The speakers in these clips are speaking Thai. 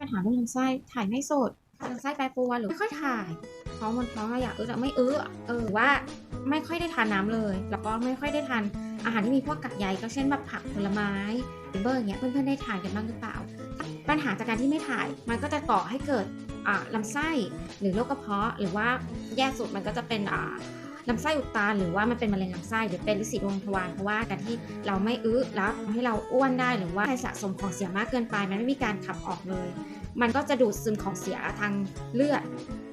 ปัญหาเรื่องลำไส้ถ่ายไม่สดลำไส้แปรปรวนหรือไม่ค่อยถ่ายท้องมันท้องอะอยากเออแต่ไม่เออเออว่าไม่ค่อยได้ทานน้ำเลย แล้วก็ไม่ค่อยได้ทานอาหารที่มีพวกกักใยก็เช่นแบบผักผลไม้เบอร์อย่างเงี้ยเพื่อนๆได้ทานกันบ้างหรือเปล่า ปัญหาจากการที่ไม่ถ่ายมันก็จะก่อให้เกิดอ่าลำไส้หรือโรคกระเพาะ หรือว่าแย่สุดมันก็จะเป็นอ่า ลำไส้อุดตันหรือว่ามันเป็นมะเร็งลำไส้หรือเป็นลิสีดวงทวารเพราะว่าการที่เราไม่อื้อแล้วทำให้เราอ้วนได้หรือว่าใสะสมของเสียมากเกินไป มันไม่มีการขับออกเลย มันก็จะดูดซึมของเสียทางเลือด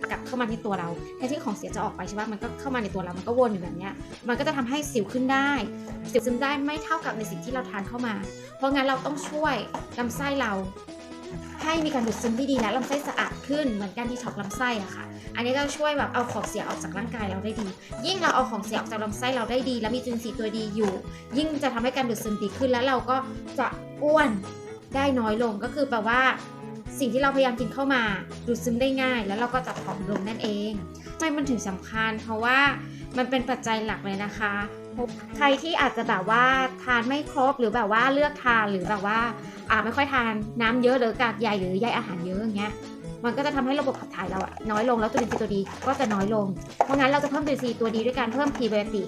กลับเข้ามาในตัวเราแทนที่ของเสียจะออกไปใช่ปะมันก็เข้ามาในตัวเรา มันก็วนอยู่แบบนี้มันก็จะทำให้สิวขึ้นได้ สิวซึมได้ไม่เท่ากับในสิ่งที่เราทานเข้ามา เพราะงั้นเราต้องช่วยลำไส้เรา ให้มีการดูดซึมที่ดีและลำไส้สะอาดขึ้นเหมือนการดีท็อกลำไส้อะค่ะ อันนี้ก็ช่วยแบบเอาของเสียออกจากร่างกายเราได้ดี ยิ่งเราเอาของเสียออกจากลำไส้เราได้ดี แล้วมีจุลินทรีย์ตัวดีอยู่ ยิ่งจะทำให้การดูดซึมดีขึ้นแล้วเราก็จะอ้วนได้น้อยลงก็คือแปลว่า สิ่งที่เราพยายามกินเข้ามาดูดซึมได้ง่าย แล้วเราก็จะผอมลงนั่นเองทำไมมันถึงสำคัญ เพราะว่ามันเป็นปัจจัยหลักเลยนะคะ ใครที่อาจจะแบบว่าทานไม่ครบหรือแบบว่าเลือกทานหรือแบบว่าอ่าไม่ค่อยทานน้ำเยอะหรือกากใยหรือใยอาหารเยอะอย่างเงี้ยมันก็จะทำให้ระบบขับถ่ายเราอะน้อยลงแล้วจุลินทรีย์ตัวดีก็จะน้อยลง เพราะงั้นเราจะเพิ่มจุลินทรีย์ตัวดีด้วยการเพิ่มพรีไบโอติก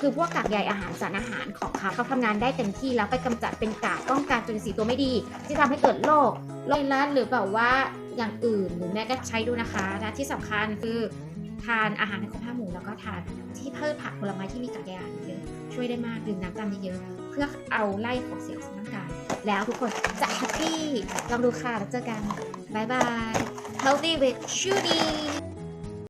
คือพวกกากใยอาหารสารอาหารของเขาเขาทำงานได้เต็มที่แล้วไปกำจัดเป็นกากป้องกันจุลินทรีย์ตัวไม่ดี ที่ทำให้เกิดโรคโรคลัดหรือแบบว่าอย่างอื่นหรือแม้ก็ใช้ดูนะคะนะที่สำคัญคือ ทานอาหารในครบห้าหมู่แล้วก็ทานที่เพืชผักผลไม้ที่มีกากใยอาหารเยอะช่วยได้มากดื่มน้ำตามเยอะๆเพื่อเอาไล่ของเสียออกจากร่างกายแล้วทุกคนจะแฮปปี้ลองดูค่ะแล้วเจอกันบายบาย Healthy with Shooty